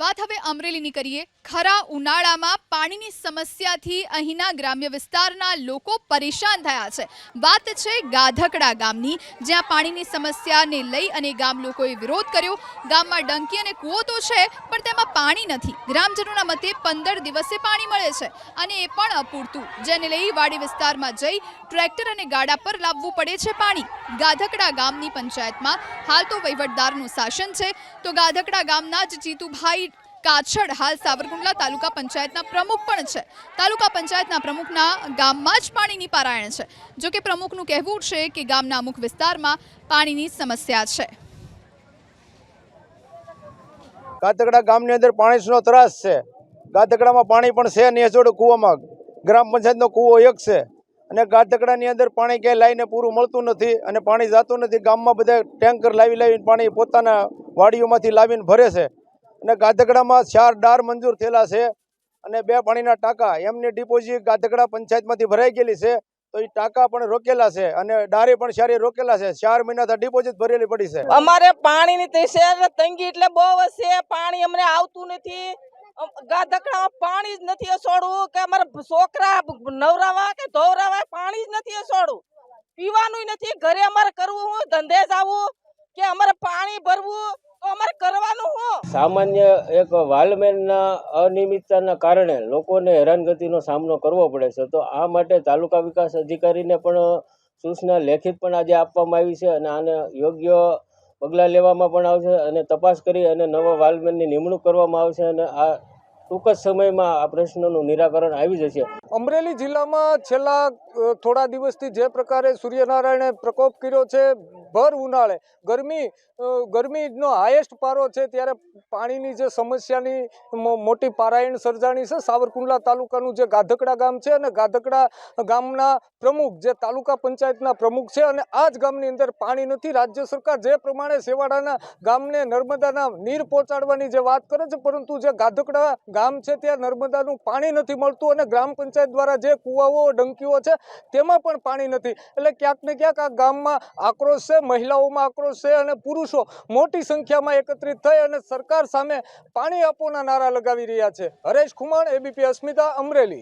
વાત હવે અમરેલીની કરીએ. ખરા ઉનાળામાં પાણીની સમસ્યાથી અહીંના ગ્રામ્ય વિસ્તારના લોકો પરેશાન થયા છે. વાત છે ગાધકડા ગામની. જ્યાં પાણીની સમસ્યાને લઈ અને ગામ લોકોએ વિરોધ કર્યો. ગામમાં ડંકી અને કૂવો તો છે, પણ તેમાં પાણી નથી. ગ્રામજનોના મતે પંદર દિવસે પાણી મળે છે અને એ પણ અપૂરતું. જેને લઈ વાડી વિસ્તારમાં જઈ ટ્રેક્ટર અને ગાડા પર લાવવું પડે છે પાણી. ગાધકડા ગામની પંચાયતમાં હાલ તો વહીવટદારનું શાસન છે. તો ગાધકડા ગામના જ જીતુભાઈ કાછડ હાલ સાવરકુંડલા તાલુકા પંચાયતના પ્રમુખ પણ છે. તાલુકા પંચાયતના પ્રમુખના ગામમાં જ પાણીની પારાયણ છે. જો કે પ્રમુખનું કહેવું છે કે ગામના અમુક વિસ્તારમાં પાણીની સમસ્યા છે. ગાતકડા ગામની અંદર પાણીનો ત્રાસ છે. ગાતકડામાં પાણી પણ છે નહીં જોડે કૂવામાં. ગ્રામ પંચાયતનો કૂવો એક છે. અને ગાતકડાની અંદર પાણી ક્યાંય લાવીને પૂરું મળતું નથી અને પાણી જાતું નથી. ગામમાં બધા ટેન્કર લાવી લાવીને પાણી પોતાના વાડીઓમાંથી લાવીને ભરે છે. અને ગાધકડામાં ચાર ડાર મંજૂર થયેલા છે અને બે પાણીના ટાંકા, એમની ડિપોઝિટ ગાતકડા પંચાયતમાંથી ભરાઈ ગયેલી છે, તો એ ટાંકા પણ રોકેલા છે અને ડારે પણ સારી રોકેલા છે. ચાર મહિનાથી ડિપોઝિટ ભરેલી પડી છે. અમારે પાણીની તંગી એટલે બહુ હશે. પાણી અમને આવતું નથી. ગાધકડામાં પાણી જ નથી અસોડવું કે અમારે છોકરા નવરાવા કે ધોવરાવા પાણી જ નથી અસોડવું. પીવાનું નથી. ઘરે અમારે કરવું હું ધંધે જવું કે અમારે પાણી ભરવું તો અમારે કરવાનું હું સામાન્ય એક વાલમેનના અનિયમિતતાના કારણે લોકોને હેરાનગતિનો સામનો કરવો પડે છે. તો આ માટે તાલુકા વિકાસ અધિકારીને પણ સૂચના લેખિત પણ આજે આપવામાં આવી છે અને આને યોગ્ય પગલાં લેવામાં પણ આવશે અને તપાસ કરી અને નવા વાલમેનની નિમણૂક કરવામાં આવશે અને આ ટૂંક જ સમયમાં આ પ્રશ્નનું નિરાકરણ આવી જશે. અમરેલી જિલ્લામાં છેલ્લા થોડા દિવસથી જે પ્રકારે સૂર્યનારાયણે પ્રકોપ કર્યો છે ભર ઉનાળે. ગરમી ગરમીનો હાઈએસ્ટ પારો છે ત્યારે પાણીની જે સમસ્યાની મોટી પારાયણ સર્જાણી છે સાવરકુંડલા તાલુકાનું જે ગાધકડા ગામ છે અને ગાધકડા ગામના પ્રમુખ, જે તાલુકા પંચાયતના પ્રમુખ છે અને આ જ ગામની અંદર પાણી નથી. રાજ્ય સરકાર જે પ્રમાણે સેવાડાના ગામને નર્મદાના નીર પહોંચાડવાની જે વાત કરે છે, પરંતુ જે ગાધકડા ગામ છે ત્યાં નર્મદાનું પાણી નથી મળતું અને ગ્રામ પંચાયત દ્વારા જે કુવાઓ, ડંકીઓ છે તેમાં પણ પાણી નથી. એટલે ક્યાંક ને ક્યાંક આ ગામમાં આક્રોશ મહિલાઓમાં આક્રોશ છે અને પુરુષો મોટી સંખ્યામાં એકત્રિત થઈ અને સરકાર સામે પાણી આપોના નારા લગાવી રહ્યા છે. હરેશ ખુમાણ એબીપી અસ્મિતા, અમરેલી.